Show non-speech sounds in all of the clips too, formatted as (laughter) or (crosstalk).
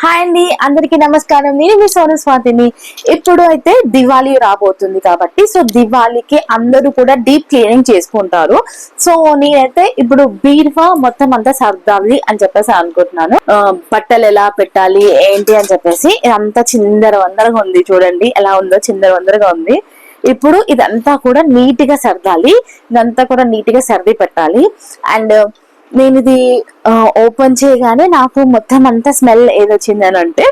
Hi అండి. అందరికి నమస్కారం. నేను మీ సోను స్వాతిని. ఇప్పుడు అయితే దివాళీ రాబోతుంది కాబట్టి సో దివాళీకి అందరూ కూడా డీప్ క్లీనింగ్ చేసుకుంటారు. సో నేనైతే ఇప్పుడు బీర్వా మొత్తం అంతా సర్దాలి అని చెప్పేసి అనుకుంటున్నాను. బట్టలు ఎలా పెట్టాలి ఏంటి అని చెప్పేసి ఇదంతా చిందర వందరగా ఉంది. చూడండి ఎలా ఉందో చిందర వందరగా ఉంది. ఇప్పుడు ఇదంతా కూడా నీట్గా సర్దాలి. ఇదంతా కూడా నీట్గా సర్ది పెట్టాలి. అండ్ నేను ఇది ఓపెన్ చేయగానే నాకు మొత్తం అంతా స్మెల్ ఏదొచ్చింది అని అంటే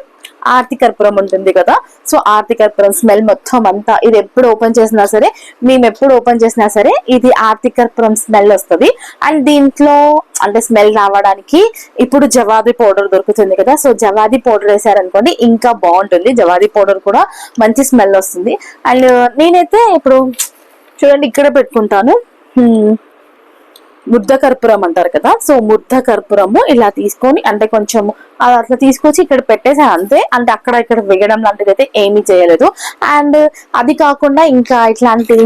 ఆర్తి కర్పూరం ఉంటుంది కదా. సో ఆర్తి కర్పూరం స్మెల్ మొత్తం అంతా ఇది ఎప్పుడు ఓపెన్ చేసినా సరే మేము ఎప్పుడు ఓపెన్ చేసినా సరే ఇది ఆర్తి కర్పూరం స్మెల్ వస్తుంది. అండ్ దీంట్లో అంటే స్మెల్ రావడానికి ఇప్పుడు జవాది పౌడర్ దొరుకుతుంది కదా. సో జవాది పౌడర్ వేసారనుకోండి ఇంకా బాగుంటుంది. జవాది పౌడర్ కూడా మంచి స్మెల్ వస్తుంది. అండ్ నేనైతే ఇప్పుడు చూడండి ఇక్కడ పెట్టుకుంటాను. ముద్ద కర్పూరం అంటారు కదా. సో ముద్ద కర్పూరము ఇలా తీసుకొని అంటే కొంచెం అట్లా తీసుకొచ్చి ఇక్కడ పెట్టేసాను అంతే. అంటే అక్కడ ఇక్కడ వేయడం లాంటిది అయితే ఏమీ చేయలేదు. అండ్ అది కాకుండా ఇంకా ఇట్లాంటి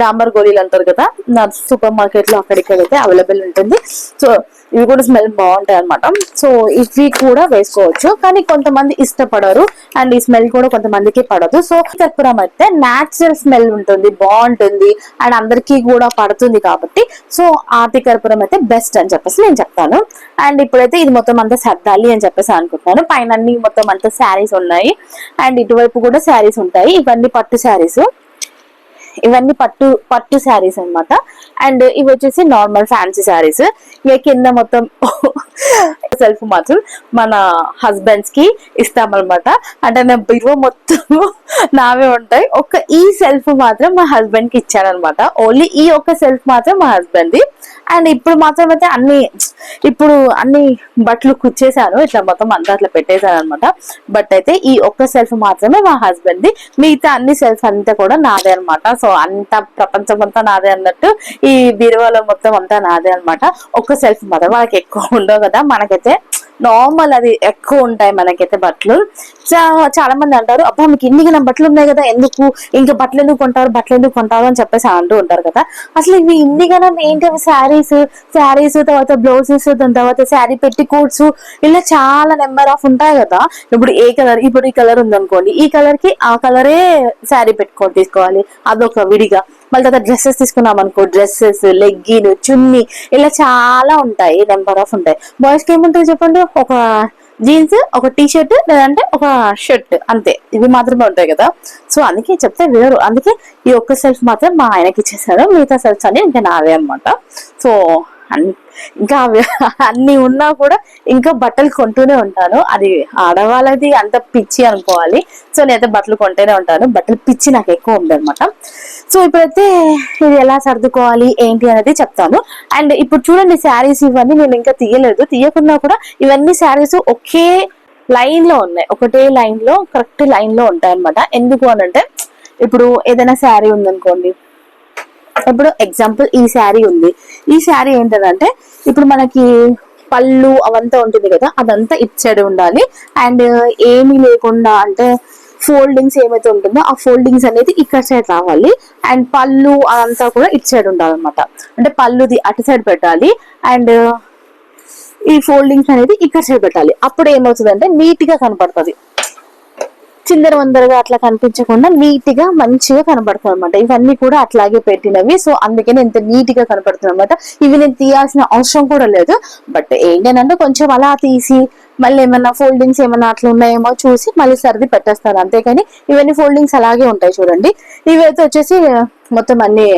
డాంబర్ గోళీలు అంటారు కదా నా సూపర్ మార్కెట్లో అక్కడిక్కడ అయితే అవైలబుల్ ఉంటుంది. సో ఇవి కూడా స్మెల్ బాగుంటాయి అనమాట సో ఇవి కూడా వేసుకోవచ్చు. కానీ కొంతమంది ఇష్టపడరు. అండ్ ఈ స్మెల్ కూడా కొంతమందికి పడదు. సో కర్పూరం అయితే న్యాచురల్ స్మెల్ ఉంటుంది బాగుంటుంది. అండ్ అందరికీ కూడా పడుతుంది కాబట్టి సో ఆర్తి కర్పూరం అయితే బెస్ట్ అని చెప్పేసి నేను చెప్తాను. అండ్ ఇప్పుడైతే ఇది మొత్తం అంతా సర్దాలి అని చెప్పేసి అనుకుంటున్నాను. పైన అన్ని మొత్తం అంతా శారీస్ ఉన్నాయి. అండ్ ఇటువైపు కూడా శారీస్ ఉంటాయి. ఇవన్నీ పట్టు శారీస్. ఇవన్నీ పట్టు పట్టు శారీస్ అన్నమాట. అండ్ ఇవి వచ్చేసి నార్మల్ ఫ్యాన్సీ శారీస్. ఇక కింద మొత్తం (laughs) సెల్ఫ్ మాత్రం మన హస్బెండ్స్కి ఇస్తామన్నమాట. అంటే నా బిర్వ మొత్తం నావే ఉంటాయి. ఒక్క ఈ సెల్ఫ్ మాత్రం మా హస్బెండ్కి ఇచ్చానమాట ఓన్లీ ఈ ఒక్క సెల్ఫ్ మాత్రం మా హస్బెండ్ ది. అండ్ ఇప్పుడు మాత్రం అయితే అన్ని ఇప్పుడు అన్ని బట్టలు కుచ్చేసాను ఇట్లా మొత్తం అంతా అట్లా పెట్టేశాను అనమాట బట్ అయితే ఈ ఒక్క సెల్ఫ్ మాత్రమే మా హస్బెండ్ ది. మిగతా అన్ని సెల్ఫ్ అంతా కూడా నాదే అన్నమాట సో అంత ప్రపంచం అంతా నాదే అన్నట్టు ఈ బీరువాలో మొత్తం అంతా నాదే అన్నమాట ఒక్క సెల్ఫ్ మాత్రం. వాళ్ళకి ఎక్కువ ఉండవు కదా. మనకైతే నార్మల్ అది ఎక్కువ ఉంటాయి మనకైతే బట్టలు. చా- చాలా మంది అంటారు అబ్బా మీకు ఇన్ని గణం బట్టలు ఉన్నాయి కదా ఎందుకు? ఇంకా బట్టలు ఎందుకు కొంటారు బట్టలు ఎందుకు కొంటారు? అని చెప్పేసి అంటూ ఉంటారు కదా. అసలు ఇవి ఇన్ని గణం ఏంటి అవి? శారీస్ శారీస్ తర్వాత బ్లౌజెస్ దాని తర్వాత శారీ పెట్టి కోట్స్ ఇలా చాలా నెంబర్ ఆఫ్ ఉంటాయి కదా. ఇప్పుడు ఏ కలర్ ఇప్పుడు ఈ కలర్ ఉందనుకోండి ఈ కలర్కి ఆ కలరే శారీ పెట్టుకోండి తీసుకోవాలి. అదొక విడిగా. మళ్ళీ తర్వాత డ్రెస్సెస్ తీసుకున్నాం అనుకో డ్రెస్సెస్ లెగ్గిన్ చున్నీ ఇలా చాలా ఉంటాయి నెంబర్ ఆఫ్ ఉంటాయి. బాయ్స్కి ఏముంటుంది చెప్పండి? ఒక జీన్స్ ఒక టీ షర్ట్ లేదంటే ఒక షర్ట్ అంతే. ఇవి మాత్రమే ఉంటాయి కదా. సో అందుకే చెప్తే వేరు అందుకే ఈ ఒక్క సెల్ఫ్ మాత్రం మా ఆయనకి ఇచ్చేసాడు మిగతా సెల్ఫ్స్ అన్ని ఇంకా నావే అనమాట సో ఇంకా అవి (laughs) అన్ని ఉన్నా కూడా ఇంకా బట్టలు కొంటూనే ఉంటాను. అది ఆడవాళ్ళది అంత పిచ్చి అనుకోవాలి. సో నేనైతే బట్టలు కొంటూనే ఉంటాను. బట్టలు పిచ్చి నాకు ఎక్కువ ఉంది అనమాట సో ఇప్పుడైతే ఇది ఎలా సర్దుకోవాలి ఏంటి అనేది చెప్తాను. అండ్ ఇప్పుడు చూడండి శారీస్ ఇవన్నీ నేను ఇంకా తీయలేదు. తీయకుండా కూడా ఇవన్నీ శారీస్ ఒకే లైన్లో ఉన్నాయి. ఒకటే లైన్లో కరెక్ట్ లైన్లో ఉంటాయి అనమాట ఎందుకు అని అంటే ఇప్పుడు ఏదైనా శారీ ఉందనుకోండి ఇప్పుడు ఎగ్జాంపుల్ ఈ శారీ ఉంది. ఈ శారీ ఏంటంటే ఇప్పుడు మనకి పళ్ళు అవంతా ఉంటుంది కదా అదంతా ఇటు సైడ్ ఉండాలి. అండ్ uh, ఏమీ లేకుండా అంటే ఫోల్డింగ్స్ ఏమైతే ఉంటుందో ఆ ఫోల్డింగ్స్ అనేది ఇక్కడ సైడ్ రావాలి. అండ్ పళ్ళు అదంతా కూడా ఇటు సైడ్ ఉండాలన్నమాట. అంటే పళ్ళుది అటు సైడ్ పెట్టాలి. అండ్ uh, ఈ ఫోల్డింగ్స్ అనేది ఇక్కడ సైడ్ పెట్టాలి. అప్పుడు ఏమవుతుంది అంటే నీట్గా కనపడుతుంది. చిందర వందరగా అట్లా కనిపించకుండా నీట్గా మంచిగా కనపడుతుంది అనమాట ఇవన్నీ కూడా అట్లాగే పెట్టినవి. సో అందుకని ఇంత నీట్గా కనపడుతుంది అనమాట ఇవి నేను తీయాల్సిన అవసరం కూడా లేదు. బట్ ఏంటంటే కొంచెం అలా తీసి మళ్ళీ ఏమన్నా ఫోల్డింగ్స్ ఏమన్నా అట్లా ఉన్నాయేమో చూసి మళ్ళీ సర్ది పెట్టేస్తాను. అంతేకాని ఇవన్నీ ఫోల్డింగ్స్ అలాగే ఉంటాయి చూడండి. ఇవైతే వచ్చేసి మొత్తం అన్ని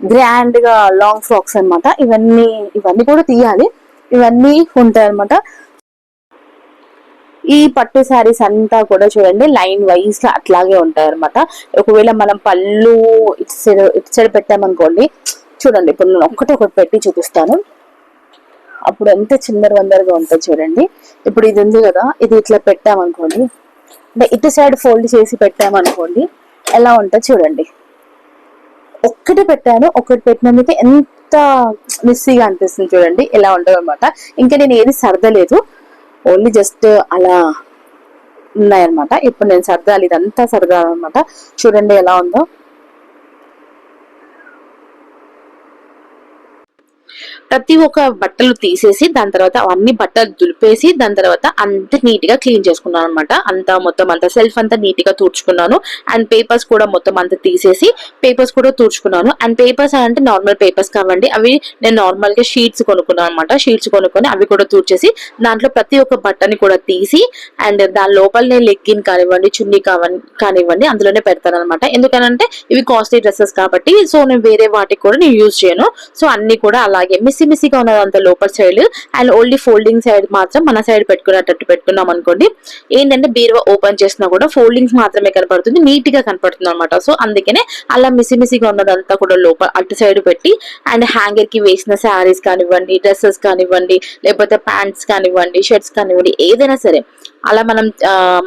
గ్రాండ్గా లాంగ్ ఫ్రాక్స్ అన్నమాట. ఇవన్నీ ఇవన్నీ కూడా తీయాలి. ఇవన్నీ ఉంటాయి అనమాట ఈ పట్టు శారీస్ అంతా కూడా చూడండి లైన్ వైజ్ అట్లాగే ఉంటాయి అనమాట ఒకవేళ మనం పళ్ళు ఇటు సైడ్ ఇటు సైడ్ పెట్టామనుకోండి చూడండి ఇప్పుడు నేను ఒక్కటి ఒకటి పెట్టి చూపిస్తాను. అప్పుడు ఎంత చిందర వందరగా ఉంటుంది చూడండి. ఇప్పుడు ఇది ఉంది కదా ఇది ఇట్లా పెట్టామనుకోండి అంటే ఇటు సైడ్ ఫోల్డ్ చేసి పెట్టామనుకోండి ఎలా ఉంటుంది చూడండి. ఒక్కటి పెట్టాను ఒకటి పెట్టినందుకు ఎంత మిస్సీగా అనిపిస్తుంది చూడండి ఎలా ఉంటుంది అనమాట ఇంకా నేను ఏది సర్దలేదు. ఓన్లీ జస్ట్ అలా ఉన్నాయన్నమాట. ఇప్పుడు నేను సర్దాలి ఇదంతా సర్దాలన్నమాట. చూడండి ఎలా ఉందో. ప్రతి ఒక్క బట్టలు తీసేసి దాని తర్వాత అవన్నీ బట్టలు దులిపేసి దాని తర్వాత అంత నీట్గా క్లీన్ చేసుకున్నాను అనమాట అంతా మొత్తం అంతా సెల్ఫ్ అంతా నీట్గా తుడుచుకున్నాను. అండ్ పేపర్స్ కూడా మొత్తం అంతా తీసేసి పేపర్స్ కూడా తుడుచుకున్నాను. అండ్ పేపర్స్ అంటే నార్మల్ పేపర్స్ కావండి. అవి నేను నార్మల్గా షీట్స్ కొనుక్కున్నాను అనమాట షీట్స్ కొనుక్కొని అవి కూడా తుడిచేసి దాంట్లో ప్రతి ఒక్క బట్టని కూడా తీసి అండ్ దాని లోపలనే లెగ్గిన్ కానివ్వండి చున్నీ కానివ్వండి అందులోనే పెడతాను అనమాట ఎందుకనంటే ఇవి కాస్ట్లీ డ్రెస్సెస్ కాబట్టి సో నేను వేరే వాటికి కూడా నేను యూజ్ చేయను. సో అన్ని కూడా అలాగే మిస్సి మిస్సిగా ఉన్నదంతా లోపల side and only folding side మాత్రం మన సైడ్ పెట్టుకునేటట్టు పెట్టుకున్నాం అనుకోండి. ఏంటంటే బీరువా ఓపెన్ చేసినా కూడా ఫోల్డింగ్స్ మాత్రమే కనపడుతుంది. నీట్గా కనపడుతుంది అనమాట సో అందుకనే అలా మిసి ఉన్నదంతా కూడా లోపల అటు సైడ్ పెట్టి అండ్ హ్యాంగర్కి వేసిన శారీస్ కానివ్వండి డ్రెస్సెస్ కానివ్వండి లేకపోతే ప్యాంట్స్ కానివ్వండి షర్ట్స్ కానివ్వండి ఏదైనా సరే అలా మనం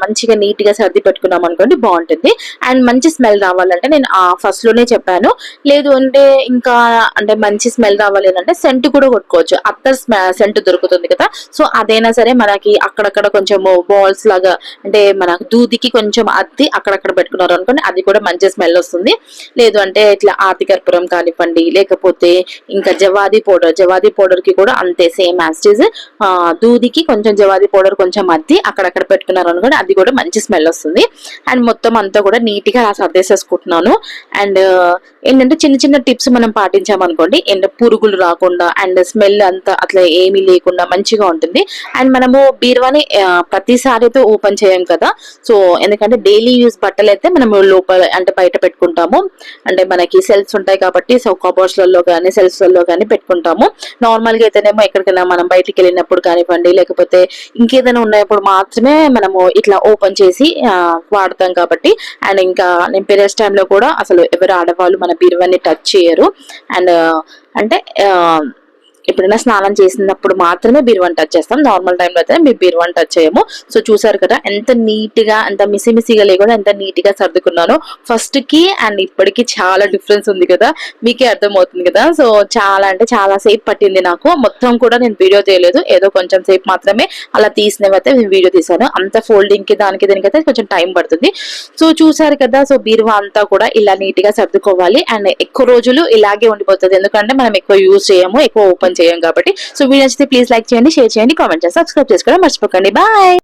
మంచిగా నీట్గా సర్ది పెట్టుకున్నాం అనుకోండి బాగుంటుంది. అండ్ మంచి స్మెల్ రావాలంటే నేను ఫస్ట్లోనే చెప్పాను. లేదు అంటే ఇంకా అంటే మంచి స్మెల్ రావాలి అంటే సెంట్ కూడా కొట్టుకోవచ్చు. అత్తర్ సెంట్ దొరుకుతుంది కదా. సో అదైనా సరే మనకి అక్కడక్కడ కొంచెం బాల్స్ లాగా అంటే మన దూదికి కొంచెం అద్ది అక్కడక్కడ పెట్టుకున్నారు అనుకోండి అది కూడా మంచి స్మెల్ వస్తుంది. లేదు అంటే ఇట్లా ఆతి కర్పూరం కానివ్వండి లేకపోతే ఇంకా జవాది పౌడర్ జవాది పౌడర్కి కూడా అంతే సేమ్ యాస్టిజ్ దూదికి కొంచెం జవాది పౌడర్ కొంచెం అద్ది అక్కడక్కడ పెట్టుకున్నారు అనుకోండి అది కూడా మంచి స్మెల్ వస్తుంది. అండ్ మొత్తం అంతా కూడా నీట్గా సర్దేసేసుకుంటున్నాను. అండ్ ఏంటంటే చిన్న చిన్న టిప్స్ మనం పాటించామనుకోండి అండ్ పురుగులు రాకుండా అండ్ స్మెల్ అంతా అట్లా ఏమీ లేకుండా మంచిగా ఉంటుంది. అండ్ మనము బీరువాని ప్రతిసారి అయితే ఓపెన్ చేయం కదా. సో ఎందుకంటే డైలీ యూస్ బట్టలు అయితే మనము లోపల అంటే బయట పెట్టుకుంటాము. అంటే మనకి సెల్ఫ్స్ ఉంటాయి కాబట్టి సో కబోర్డ్స్ కానీ సెల్స్లలో కానీ పెట్టుకుంటాము. నార్మల్గా అయితేనేమో ఎక్కడికైనా మనం బయటికి వెళ్ళినప్పుడు కానివ్వండి లేకపోతే ఇంకేదైనా ఉన్నప్పుడు మాత్రమే మనము ఇట్లా ఓపెన్ చేసి వాడతాం కాబట్టి. అండ్ ఇంకా నేను పీరియడ్స్ టైంలో కూడా అసలు ఎవరు ఆడవాళ్ళు మన బీరువాన్ని టచ్ చేయరు. అండ్ అంటే ఎప్పుడైనా స్నానం చేసినప్పుడు మాత్రమే బీరువాని టచ్ చేస్తాం. నార్మల్ టైంలో అయితే మేము బీరువాని టచ్ చేయము. సో చూసారు కదా ఎంత నీట్గా ఎంత మిసిమిసిగా లేకుండా ఎంత నీట్గా సర్దుకున్నాను ఫస్ట్కి అండ్ ఇప్పటికి చాలా డిఫరెన్స్ ఉంది కదా. మీకే అర్థమవుతుంది కదా. సో చాలా అంటే చాలా సేపు పట్టింది నాకు. మొత్తం కూడా నేను వీడియో తీయలేదు ఏదో కొంచెం సేపు మాత్రమే అలా తీసినవైతే నేను వీడియో తీశాను. అంత ఫోల్డింగ్కి దానికి దీనికి అయితే కొంచెం టైం పడుతుంది. సో చూసారు కదా సో బీరువా అంతా కూడా ఇలా నీట్గా సర్దుకోవాలి. అండ్ ఎక్కువ రోజులు ఇలాగే ఉండిపోతుంది. ఎందుకంటే మనం ఎక్కువ యూజ్ చేయము ఎక్కువ ఓపెన్ చేయం కాబట్టి. సో వీడియో నచ్చితే ప్లీజ్ లైక్ చేయండి షేర్ చేయండి కామెంట్ చేసి సబ్స్క్రైబ్ చేసుకోవడం మర్చిపోకండి. బాయ్